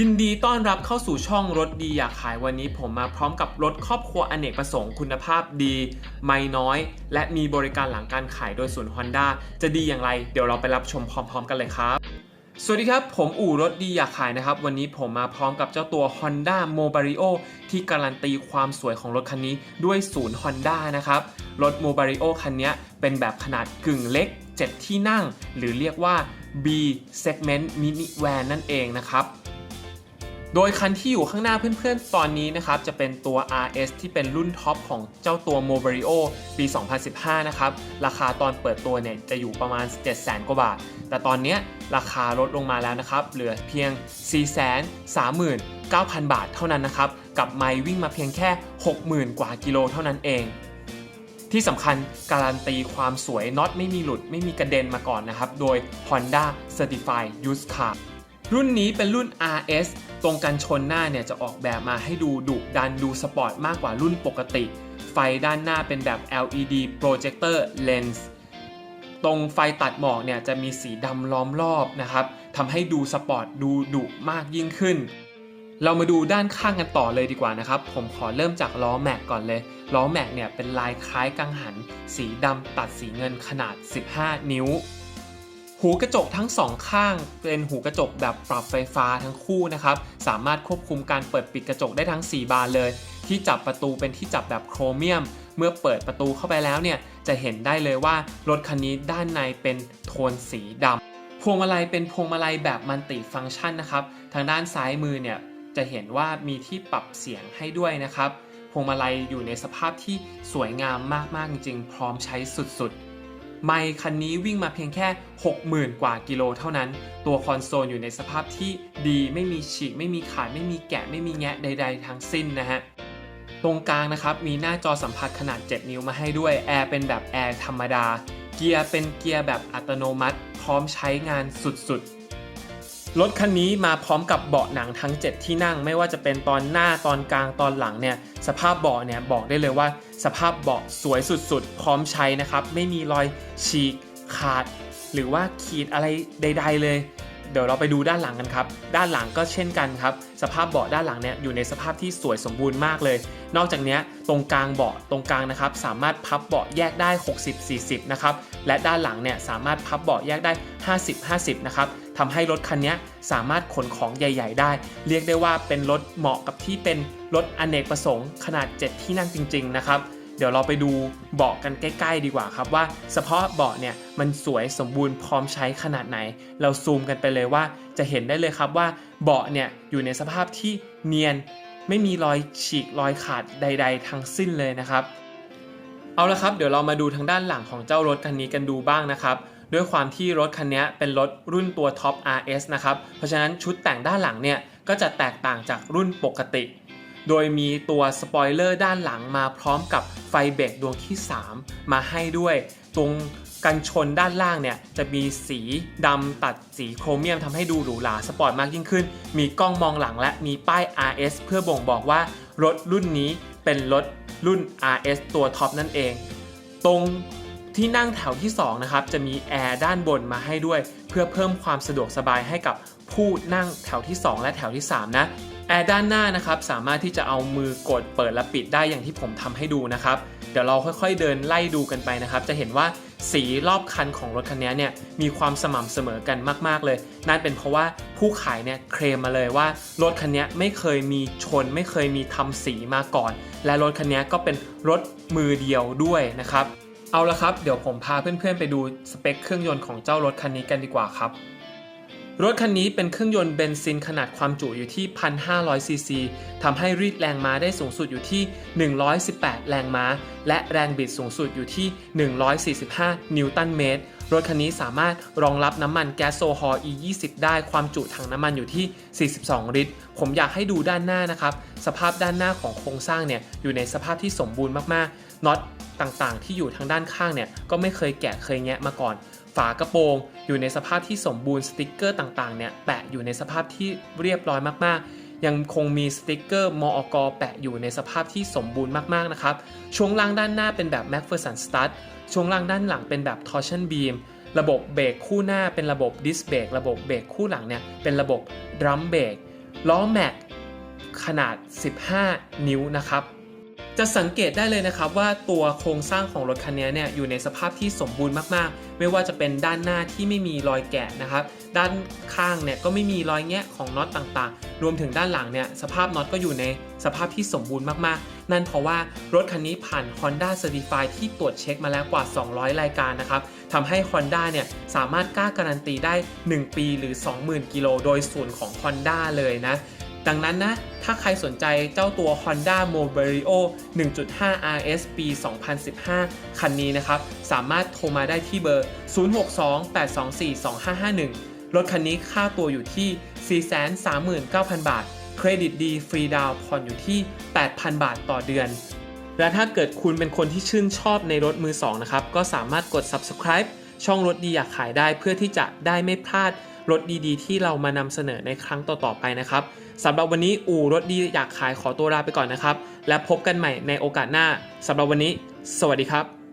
ยินดีต้อนรับเข้าสู่ช่องรถดีอยากขายวันนี้ผมมาพร้อมกับรถครอบครัวอเนกประสงค์คุณภาพดี ไม่น้อย และมีบริการหลังการขายโดยศูนย์ Honda จะดีอย่างไร เดี๋ยวเราไปรับชมพร้อม ๆ กันเลยครับ สวัสดีครับ ผมอู่รถดีอยากขายนะครับ วันนี้ผมมาพร้อมกับเจ้าตัว Honda m o b a r i o ที่การันตีความสวยของรถคันนี้ด้วยศูนย์ Honda นะครับรถ m o b a r i o คันนี้เป็นแบบขนาดกึ่งเล็ก 7 ที่นั่ง หรือเรียกว่า B segment mini van นั่นเองนะครับ โดยคันที่อยู่ข้างหน้าเพื่อนๆ ตอนนี้นะครับ จะเป็นตัว RS ที่เป็นรุ่นท็อปของเจ้าตัว m o b a r i o ปี 2015 นะครับ ราคาตอนเปิดตัวเนี่ยจะอยู่ประมาณ 700,000 กว่าบาท แต่ตอนนี้ราคาลดลงมาแล้วนะครับ เหลือเพียง 439,000 บาทเท่านั้นนะครับ กับไมล์วิ่งมาเพียงแค่ 60,000 กว่ากิโลเท่านั้นเองที่สำคัญการันตีความสวยน็อตไม่มีหลุดไม่มีกระเด็นมาก่อนนะครับ โดย Honda Certified Used Car รุ่นนี้เป็นรุ่น RS ตรงกันชนหน้าเนี่ยจะออกแบบมาให้ดูดุดันดูสปอร์ตมากกว่ารุ่นปกติ ไฟด้านหน้าเป็นแบบ LED projector lens ตรงไฟตัดหมอกเนี่ยจะมีสีดำล้อมรอบนะครับทำให้ดูสปอร์ตดูดุมากยิ่งขึ้น เรามาดูด้านข้างกันต่อเลยดีกว่านะครับ ผมขอเริ่มจากล้อแม็กก่อนเลย ล้อแม็กเนี่ยเป็นลายคล้ายกังหัน สีดำตัดสีเงินขนาด 15 นิ้ว หูกระจกทั้งสองข้างเป็นหูกระจกแบบปรับไฟฟ้าทั้งคู่นะครับ สามารถควบคุมการเปิดปิดกระจกได้ทั้ง 4 บานเลย ที่จับประตูเป็นที่จับแบบโครเมียม เมื่อเปิดประตูเข้าไปแล้วเนี่ย จะเห็นได้เลยว่ารถคันนี้ด้านในเป็นโทนสีดำพวงมาลัยเป็นพวงมาลัยแบบมัลติฟังก์ชันนะครับ ทางด้านซ้ายมือเนี่ยจะเห็นว่ามีที่ปรับเสียงให้ด้วยนะครับพวงมาลัยอยู่ในสภาพที่สวยงามมากๆจริงๆ พร้อมใช้สุดๆ ไมค์คันนี้วิ่งมาเพียงแค่ 60,000 กว่ากิโลเท่านั้น ตัวคอนโซลอยู่ในสภาพที่ดีไม่มีฉีก ไม่มีขาด ไม่มีแกะ ไม่มีแงะใด ๆ ทั้งสิ้นนะฮะตรงกลางนะครับมีหน้าจอสัมผัสขนาด 7 นิ้วมาให้ด้วยแอร์เป็นแบบแอร์ธรรมดา เกียร์เป็นเกียร์แบบอัตโนมัติ พร้อมใช้งานสุดๆ รถคันนี้มาพร้อมกับเบาะหนังทั้ง 7 ที่นั่ง ไม่ว่าจะเป็นตอนหน้าตอนกลางตอนหลังเนี่ยสภาพเบาะเนี่ยบอกได้เลยว่า สภาพเบาะสวยสุดๆ พร้อมใช้นะครับ ไม่มีรอยฉีกขาด หรือว่าขีดอะไรใด ๆ เลย เดี๋ยวเราไปดูด้านหลังกันครับ ด้านหลังก็เช่นกันครับ สภาพเบาะด้านหลังเนี่ยอยู่ในสภาพที่สวยสมบูรณ์มากเลย นอกจากนี้ตรงกลางเบาะตรงกลางนะครับสามารถพับเบาะแยกได้ 60-40 นะครับ และด้านหลังเนี่ยสามารถพับเบาะแยกได้ 50-50 นะครับทำให้รถคันนี้สามารถขนของใหญ่ ๆ ได้ เรียกได้ว่าเป็นรถเหมาะกับที่เป็นรถอเนกประสงค์ขนาด 7 ที่นั่งจริง ๆ นะครับ เดี๋ยวเราไปดูเบาะกันใกล้ ๆ ดีกว่าครับว่าเฉพาะเบาะเนี่ยมันสวยสมบูรณ์พร้อมใช้ขนาดไหน เราซูมกันไปเลยว่าจะเห็นได้เลยครับว่าเบาะเนี่ยอยู่ในสภาพที่เนียนไม่มีรอยฉีกรอยขาดใด ๆ ทั้งสิ้นเลยนะครับ เอาละครับ เดี๋ยวเรามาดูทางด้านหลังของเจ้ารถคันนี้กันดูบ้างนะครับด้วยความที่รถคันนี้เป็นรถรุ่นตัวท็อป RS นะครับ เพราะฉะนั้นชุดแต่งด้านหลังเนี่ยก็จะแตกต่างจากรุ่นปกติ โดยมีตัวสปอยเลอร์ด้านหลังมาพร้อมกับไฟเบรกดวงที่ 3 มาให้ด้วย ตรงกันชนด้านล่างเนี่ยจะมีสีดำตัดสีโครเมียมทำให้ดูหรูหราสปอร์ตมากยิ่งขึ้น มีกล้องมองหลังและมีป้าย RS เพื่อบ่งบอกว่ารถรุ่นนี้เป็นรถรุ่น RS ตัวท็อปนั่นเอง ตรงที่นั่งแถวที่ 2 นะครับ จะมีแอร์ด้านบนมาให้ด้วย เพื่อเพิ่มความสะดวกสบายให้กับผู้นั่งแถวที่ 2 และแถวที่ 3 นะ แอร์ด้านหน้านะครับสามารถที่จะเอามือกดเปิดและปิดได้อย่างที่ผมทำให้ดูนะครับ เดี๋ยวเราค่อยๆเดินไล่ดูกันไปนะครับ จะเห็นว่าสีรอบคันของรถคันนี้เนี่ยมีความสม่ำเสมอกันมาก ๆ เลย นั่นเป็นเพราะว่าผู้ขายเนี่ยเคลมมาเลยว่ารถคันนี้ไม่เคยมีชน ไม่เคยมีทำสีมาก่อน และรถคันนี้ก็เป็นรถมือเดียวด้วยนะครับ เอาละครับ เดี๋ยวผมพาเพื่อนๆไปดูสเปคเครื่องยนต์ของเจ้ารถคันนี้กันดีกว่าครับ รถคันนี้เป็นเครื่องยนต์เบนซินขนาดความจุอยู่ที่ 1,500 ซีซีทำให้รีดแรงม้าได้สูงสุดอยู่ที่ 118 แรงม้า และแรงบิดสูงสุดอยู่ที่ 145 นิวตันเมตร รถคันนี้สามารถรองรับน้ำมันแก๊สโซฮอล์ E20 ได้ความจุถังน้ำมันอยู่ที่ 42 ลิตร ผมอยากให้ดูด้านหน้านะครับ สภาพด้านหน้าของโครงสร้างเนี่ยอยู่ในสภาพที่สมบูรณ์มากๆน็อตต่างๆ ที่อยู่ทางด้านข้างเนี่ยก็ไม่เคยแกะเคยแงะมาก่อน ฝากระโปรงอยู่ในสภาพที่สมบูรณ์สติกเกอร์ต่างๆเนี่ยแปะอยู่ในสภาพที่เรียบร้อยมากๆ ยังคงมีสติกเกอร์มออกแปะอยู่ในสภาพที่สมบูรณ์มากๆนะครับช่วงล่างด้านหน้าเป็นแบบ MacPherson Stud ช่วงล่างด้านหลังเป็นแบบ Torsion Beam ระบบเบรกคู่หน้าเป็นระบบดิสเบรกระบบเบรกคู่หลังเนี่ยเป็นระบบดรัมเบรกล้อแม็กขนาด 15 นิ้วนะครับ จะสังเกตได้เลยนะครับว่าตัวโครงสร้างของรถคันนี้เนี่ยอยู่ในสภาพที่สมบูรณ์มากๆ ไม่ว่าจะเป็นด้านหน้าที่ไม่มีรอยแกะนะครับ ด้านข้างเนี่ยก็ไม่มีรอยแงะของน็อตต่างๆ รวมถึงด้านหลังเนี่ยสภาพน็อตก็อยู่ในสภาพที่สมบูรณ์มากๆ นั่นเพราะว่ารถคันนี้ผ่าน Honda c e r t i f i ที่ตรวจเช็คมาแล้วกว่า 200 รายการนะครับทำให้ Honda เนี่ยสามารถกล้าการันตีได้ 1 ปีหรือ 20,000 กิโลโดยศูนย์ของ Honda เลยนะ ดังนั้นนะ ถ้าใครสนใจเจ้าตัว Honda Mobirio 1.5 RS ปี 2015 คันนี้นะครับ สามารถโทรมาได้ที่เบอร์ 0628242551 รถคันนี้ค่าตัวอยู่ที่ 439,000 บาท เครดิตดีฟรีดาวน์ผ่อนอยู่ที่ 8,000 บาทต่อเดือน และถ้าเกิดคุณเป็นคนที่ชื่นชอบในรถมือสองนะครับ ก็สามารถกด subscribe ช่องรถดีอยากขายได้เพื่อที่จะได้ไม่พลาด รถดีๆ ที่เรามานำเสนอในครั้งต่อๆไปนะครับสำหรับวันนี้อู่รถดีอยากขายขอตัวลาไปก่อนนะครับ และพบกันใหม่ในโอกาสหน้าสำหรับวันนี้ สวัสดีครับ